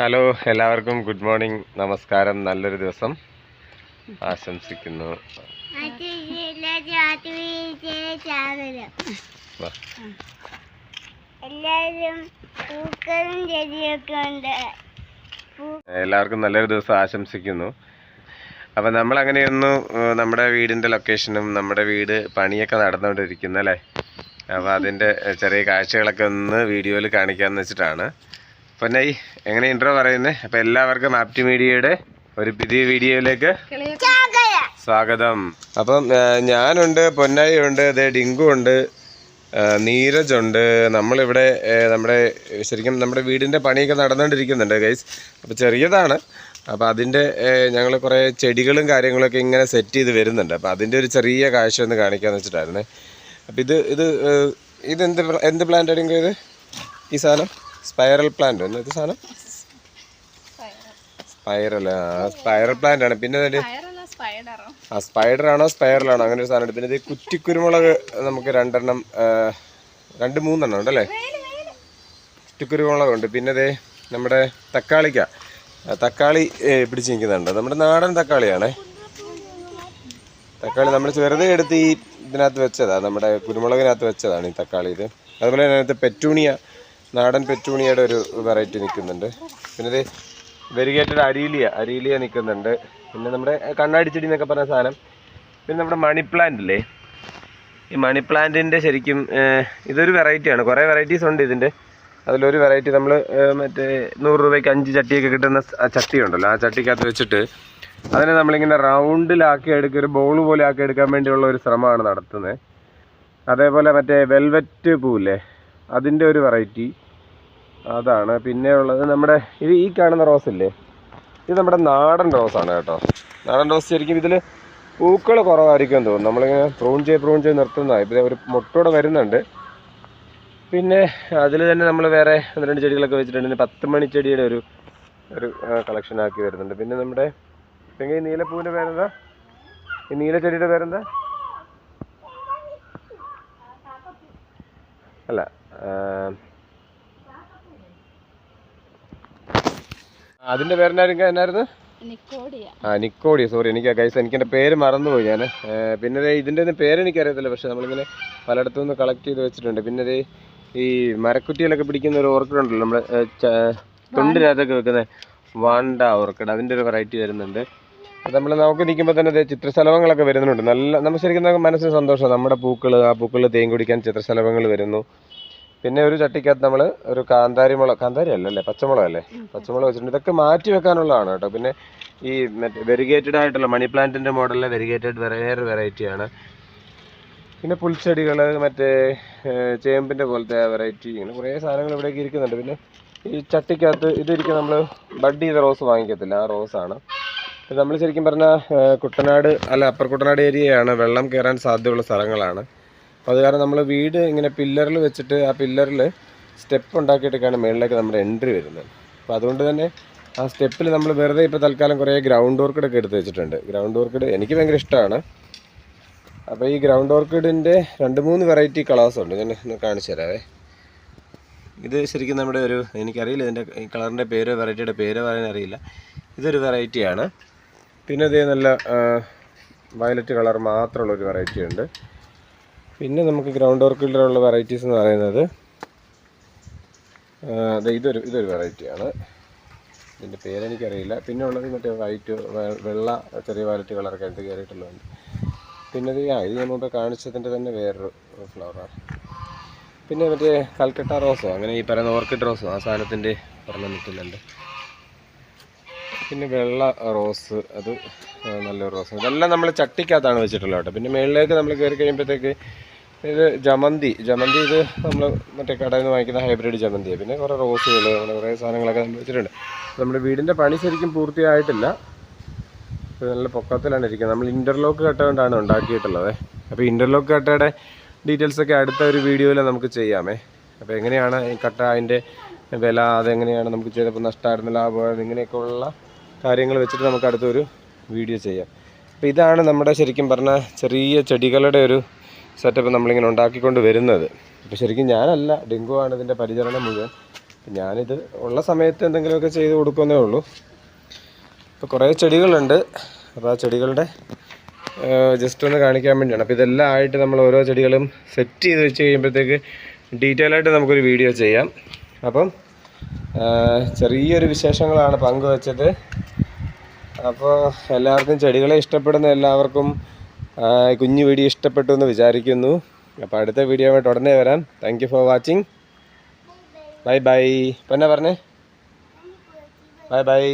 Hello എല്ലാവർക്കും good morning. നമസ്കാരം. നല്ലൊരു ദിവസം. ആശംസിക്കുന്നു. എല്ലാവർക്കും നല്ലൊരു ദിവസം ആശംസിക്കുന്നു. അപ്പം നമ്മൾ അങ്ങനെയൊന്നു നമ്മുടെ വീടിന്റെ ലൊക്കേഷനും നമ്മുടെ വീട് പണിയൊക്കെ നടന്നുകൊണ്ടിരിക്കുന്നു അല്ലേ? അപ്പോൾ അതിന്റെ ചെറിയ കാഴ്ചകളൊക്കെ ഒന്ന് വീഡിയോയിൽ കാണിക്കാമെന്ന് വെച്ചിട്ടാണ്. പിന്നെ നൈ എങ്ങനെ ഇൻട്രോ പറയുന്നത് അപ്പോൾ എല്ലാവർക്കും ആപ്റ്റി മീഡിയയുടെ ഒരു പുതിയ വീഡിയോയിലേക്ക് സ്വാഗതം. അപ്പം ഞാനുണ്ട് പൊന്നായി ഉണ്ട് അതെ ഡിങ്കു ഉണ്ട് നീരജ് ഉണ്ട് നമ്മളിവിടെ നമ്മുടെ ശരിക്കും നമ്മുടെ വീടിന്റെ പണിയൊക്കെ നടന്നുകൊണ്ടിരിക്കുന്നുണ്ട് ഗൈസ് അപ്പോൾ ചെറിയതാണ്. അപ്പോൾ അതിന്റെ ഞങ്ങൾ കുറേ ചെടികളും കാര്യങ്ങളൊക്കെ ഇങ്ങനെ സെറ്റ് ചെയ്ത് വരുന്നുണ്ട്. അപ്പോൾ അതിന്റെ ഒരു ചെറിയ കാഴ്ച ഒന്ന് കാണിക്കാമെന്ന് വെച്ചിട്ടായിരുന്നേ. അപ്പോൾ ഇത് ഇത് ഇത് എന്ത് എന്ത് പ്ലാന്റ് ആയിരിക്കും ഇത്? ഈ സാധനം? സ്പൈറൽ പ്ലാന്റ് എന്നിട്ട് സാധനം? സ്പൈറൽ സ്പൈറൽ പ്ലാന്റ് ആണ്. പിന്നെ ആ സ്പൈഡർ ആണോ സ്പൈറലാണോ അങ്ങനെ ഒരു സാധനം. പിന്നെ ഇത് കുറ്റിക്കുരുമുളക് നമുക്ക് രണ്ടെണ്ണം രണ്ട് മൂന്നെണ്ണം ഉണ്ടല്ലേ? കുറ്റിക്കുരുമുളക് ഉണ്ട് പിന്നെ ഇതേ നമ്മുടെ തക്കാളിക്ക. തക്കാളി പിടിച്ച് നിൽക്കുന്നുണ്ട്. നമ്മുടെ നാടൻ തക്കാളിയാണേ. തക്കാളി നമ്മൾ വെറുതെ എടുത്ത് ഈ ഇതിനകത്ത് വെച്ചതാണ് നമ്മുടെ കുരുമുളകിനകത്ത് വെച്ചതാണ് ഈ തക്കാളി ഇത്. അതുപോലെ തന്നെ അതിനകത്ത് പെറ്റൂണിയ നാടൻ പെറ്റൂണിയുടെ ഒരു വെറൈറ്റി നിൽക്കുന്നുണ്ട്. പിന്നെ ഇത് വെരിഗേറ്റഡ് അരീലിയ അരീലിയ നിൽക്കുന്നുണ്ട്. പിന്നെ നമ്മുടെ കണ്ണാടി ചെടി എന്നൊക്കെ പറഞ്ഞ സാധനം. പിന്നെ നമ്മുടെ മണി പ്ലാന്റ് ഇല്ലേ? ഈ മണി പ്ലാന്റിന്റെ ശരിക്കും ഇതൊരു വെറൈറ്റിയാണ് കുറേ വെറൈറ്റീസ് ഉണ്ട് ഇതിന്റെ അതിലൊരു വെറൈറ്റി നമ്മൾ മറ്റേ നൂറ് രൂപയ്ക്ക് അഞ്ച് ചട്ടിയൊക്കെ കിട്ടുന്ന ചട്ടി ഉണ്ടല്ലോ. ആ ചട്ടിക്കകത്ത് വെച്ചിട്ട് അതിനെ നമ്മളിങ്ങനെ റൗണ്ടിലാക്കി എടുക്കുക ഒരു ബോൾ പോലെ ആക്കി എടുക്കാൻ വേണ്ടിയുള്ള ഒരു ശ്രമമാണ് നടത്തുന്നത്. അതേപോലെ മറ്റേ വെൽവെറ്റ് പൂവില്ലേ? അതിന്റെ ഒരു വെറൈറ്റി അതാണ് പിന്നെ ഉള്ളത് നമ്മുടെ ഇത് ഈ കാണുന്ന റോസ് ഇല്ലേ? ഇത് നമ്മുടെ നാടൻ റോസാണ് കേട്ടോ. നാടൻ റോസ് ശരിക്കും ഇതിൽ പൂക്കൾ കുറവായിരിക്കും തോന്നുന്നു. നമ്മളിങ്ങനെ പ്രൂൺ ചെയ്ത് പ്രൂൺ ചെയ്ത് നിർത്തുന്നതാണ് ഇപ്പോൾ ഒരു മുട്ടോടെ വരുന്നുണ്ട്. പിന്നെ അതിൽ തന്നെ നമ്മൾ വേറെ ഒന്ന് രണ്ട് ചെടികളൊക്കെ വെച്ചിട്ടുണ്ട്. പത്ത് മണി ചെടിയുടെ ഒരു ഒരു കളക്ഷൻ ആക്കി വരുന്നുണ്ട്. പിന്നെ നമ്മുടെ ഈ നീലപ്പൂവിന്റെ പേരെന്താ? ഈ നീല ചെടിയുടെ പേരെന്താ? അല്ല അതിന്റെ പേരെന്നായിരുന്നു എന്നായിരുന്നു? ആ നിക്കോടി സോറി എനിക്ക് ഗൈസ് എനിക്ക് എന്റെ പേര് മറന്നുപോയി ഞാൻ പിന്നെ ഇതിന്റെ ഇതിന്റെ പേര് എനിക്കറിയത്തില്ല പക്ഷെ നമ്മളിങ്ങനെ പലയിടത്തു നിന്ന് കളക്ട് ചെയ്ത് വെച്ചിട്ടുണ്ട്. പിന്നെ ഈ മരക്കുറ്റിയിലൊക്കെ പിടിക്കുന്ന ഒരു ഓർക്കിഡ് ഉണ്ടല്ലോ നമ്മുടെ തൊണ്ടിനകത്തൊക്കെ വെക്കുന്ന വാണ്ട ഓർക്കിഡ് അതിന്റെ ഒരു വെറൈറ്റി വരുന്നുണ്ട്. നമ്മൾ നമുക്ക് നിൽക്കുമ്പോൾ തന്നെ ചിത്രശലഭങ്ങളൊക്കെ വരുന്നുണ്ട്. നല്ല നമ്മൾ ശരിക്കും നമുക്ക് മനസ്സിന് സന്തോഷം. നമ്മുടെ പൂക്കൾ ആ പൂക്കൾ തേൻ കുടിക്കാൻ ചിത്രശലഭങ്ങൾ വരുന്നു. പിന്നെ ഒരു ചട്ടിക്കകത്ത് നമ്മൾ ഒരു കാന്താരി മുളക് കാന്താരി അല്ലല്ലേ? പച്ചമുളക് അല്ലേ പച്ചമുളക് വെച്ചിട്ടുണ്ട്. ഇതൊക്കെ മാറ്റി വെക്കാനുള്ളതാണ് കേട്ടോ. പിന്നെ ഈ മറ്റേ വെരിഗേറ്റഡ് ആയിട്ടുള്ള മണി പ്ലാന്റിന്റെ മോഡലിലെ വെരിഗേറ്റഡ് വേറെ വെറൈറ്റിയാണ് പിന്നെ പുൽച്ചെടികൾ മറ്റേ ചേമ്പിന്റെ പോലത്തെ വെറൈറ്റി ഇങ്ങനെ കുറേ സാധനങ്ങൾ ഇവിടേക്ക് ഇരിക്കുന്നുണ്ട്. പിന്നെ ഈ ചട്ടിക്കകത്ത് ഇതിരിക്കും നമ്മൾ ബഡ് ചെയ്ത റോസ് വാങ്ങിക്കത്തില്ല. ആ റോസാണ് നമ്മൾ ശരിക്കും പറഞ്ഞാൽ കുട്ടനാട് അല്ല അപ്പർ കുട്ടനാട് ഏരിയയാണ് വെള്ളം കയറാൻ സാധ്യതയുള്ള സ്ഥലങ്ങളാണ്. അപ്പോൾ അത് കാരണം നമ്മൾ വീട് ഇങ്ങനെ പില്ലറിൽ വെച്ചിട്ട് ആ പില്ലറിൽ സ്റ്റെപ്പ് ഉണ്ടാക്കിയിട്ടൊക്കെയാണ് മുകളിലേക്ക് നമ്മുടെ എൻട്രി വരുന്നത്. അപ്പോൾ അതുകൊണ്ട് തന്നെ ആ സ്റ്റെപ്പിൽ നമ്മൾ വെറുതെ ഇപ്പോൾ തൽക്കാലം കുറേ ഗ്രൗണ്ട് ഓർക്കിഡൊക്കെ എടുത്ത് വെച്ചിട്ടുണ്ട്. ഗ്രൗണ്ട് ഓർക്കിഡ് എനിക്ക് ഭയങ്കര ഇഷ്ടമാണ് അപ്പോൾ ഈ ഗ്രൗണ്ട് ഓർക്കിഡിന്റെ രണ്ട് മൂന്ന് വെറൈറ്റി കളേഴ്സ് ഉണ്ട്. ഞാൻ കാണിച്ചു തരാവേ. ഇത് ശരിക്കും നമ്മുടെ ഒരു എനിക്കറിയില്ല ഇതിന്റെ കളറിന്റെ പേരോ വെറൈറ്റിയുടെ പേരോ പറയാൻ അറിയില്ല. ഇതൊരു വെറൈറ്റിയാണ്. പിന്നെ ഇതേ നല്ല വയലറ്റ് കളർ മാത്രമുള്ളൊരു വെറൈറ്റി ഉണ്ട്. പിന്നെ നമുക്ക് ഗ്രൗണ്ട് ഓർക്കിഡിലുള്ള വെറൈറ്റീസ് എന്ന് പറയുന്നത് അതെ ഇതൊരു ഇതൊരു വെറൈറ്റിയാണ് ഇതിന്റെ പേരെനിക്കറിയില്ല. പിന്നെ ഉള്ളത് മറ്റേ വൈറ്റ് വെള്ള ചെറിയ വയലറ്റ് കളറൊക്കെ അടുത്ത് കയറിയിട്ടുള്ളതുണ്ട് പിന്നെ ഇത് ആ ഇത് ഞാൻ മുമ്പ് കാണിച്ചതിന്റെ തന്നെ വേറൊരു ഫ്ലവറാണ് പിന്നെ മറ്റേ കൽക്കട്ട റോസോ അങ്ങനെ ഈ പറയുന്ന ഓർക്കിഡ് റോസോ ആ സാധനത്തിന്റെ പറഞ്ഞ് നിൽക്കുന്നുണ്ട്. പിന്നെ വെള്ള റോസ് അത് നല്ലൊരു റോസ്. ഇതെല്ലാം നമ്മൾ ചട്ടിക്കകത്താണ് വെച്ചിട്ടുള്ളത് കേട്ടോ. പിന്നെ മുകളിലേക്ക് നമ്മൾ കയറി കഴിയുമ്പോഴത്തേക്ക് ഇത് ജമന്തി. ജമന്തി ഇത് നമ്മൾ മറ്റേ കടയിൽ നിന്ന് വാങ്ങിക്കുന്ന ഹൈബ്രിഡ് ജമന്തിയാണ് പിന്നെ കുറേ റോസുകൾ അങ്ങനെ കുറേ സാധനങ്ങളൊക്കെ നമ്മൾ വെച്ചിട്ടുണ്ട്. നമ്മുടെ വീടിന്റെ പണി ശരിക്കും പൂർത്തിയായിട്ടില്ല. നല്ല പൊക്കത്തിലാണ് ഇരിക്കുന്നത്. നമ്മൾ ഇന്റർലോക്ക് കട്ടകൊണ്ടാണ് ഉണ്ടാക്കിയിട്ടുള്ളത്. അപ്പോൾ ഇന്റർലോക്ക് കട്ടയുടെ ഡീറ്റെയിൽസൊക്കെ അടുത്ത ഒരു വീഡിയോയിൽ നമുക്ക് ചെയ്യാമേ. അപ്പോൾ എങ്ങനെയാണ് ഈ കട്ട അതിന്റെ വില അതെങ്ങനെയാണ് നമുക്ക് ചെയ്തപ്പോൾ നഷ്ടമായിരുന്നു ലാഭമായിരുന്നു? ഇങ്ങനെയൊക്കെയുള്ള കാര്യങ്ങൾ വെച്ചിട്ട് നമുക്ക് അടുത്തൊരു വീഡിയോ ചെയ്യാം. അപ്പോൾ ഇതാണ് നമ്മുടെ ശരിക്കും പറഞ്ഞാൽ ചെറിയ ചെടികളുടെ ഒരു സെറ്റപ്പ് നമ്മളിങ്ങനെ ഉണ്ടാക്കിക്കൊണ്ട് വരുന്നത്. അപ്പോൾ ശരിക്കും ഞാനല്ല ഡെങ്കു ആണ് ഇതിന്റെ പരിചരണം മുഴുവൻ. ഞാനിത് ഉള്ള സമയത്ത് എന്തെങ്കിലുമൊക്കെ ചെയ്ത് കൊടുക്കുന്നേ ഉള്ളൂ. ഇപ്പോൾ കുറേ ചെടികളുണ്ട്. അപ്പോൾ ആ ചെടികളുടെ ജസ്റ്റ് ഒന്ന് കാണിക്കാൻ വേണ്ടിയാണ്. അപ്പോൾ ഇതെല്ലാം ആയിട്ട് നമ്മൾ ഓരോ ചെടികളും സെറ്റ് ചെയ്ത് വെച്ച് കഴിയുമ്പോഴത്തേക്ക് ഡീറ്റെയിൽ ആയിട്ട് നമുക്കൊരു വീഡിയോ ചെയ്യാം. അപ്പം ചെറിയൊരു വിശേഷങ്ങളാണ് പങ്കുവച്ചത്. അപ്പോൾ എല്ലാവർക്കും ചെടികളെ ഇഷ്ടപ്പെടുന്ന എല്ലാവർക്കും കുഞ്ഞു വീഡിയോ ഇഷ്ടപ്പെട്ടു എന്ന് വിചാരിക്കുന്നു. അപ്പോൾ അടുത്ത വീഡിയോ ആയിട്ട് ഉടനെ വരാം. Thank for watching bye bye പിന്നെ പറഞ്ഞേ? Bye bye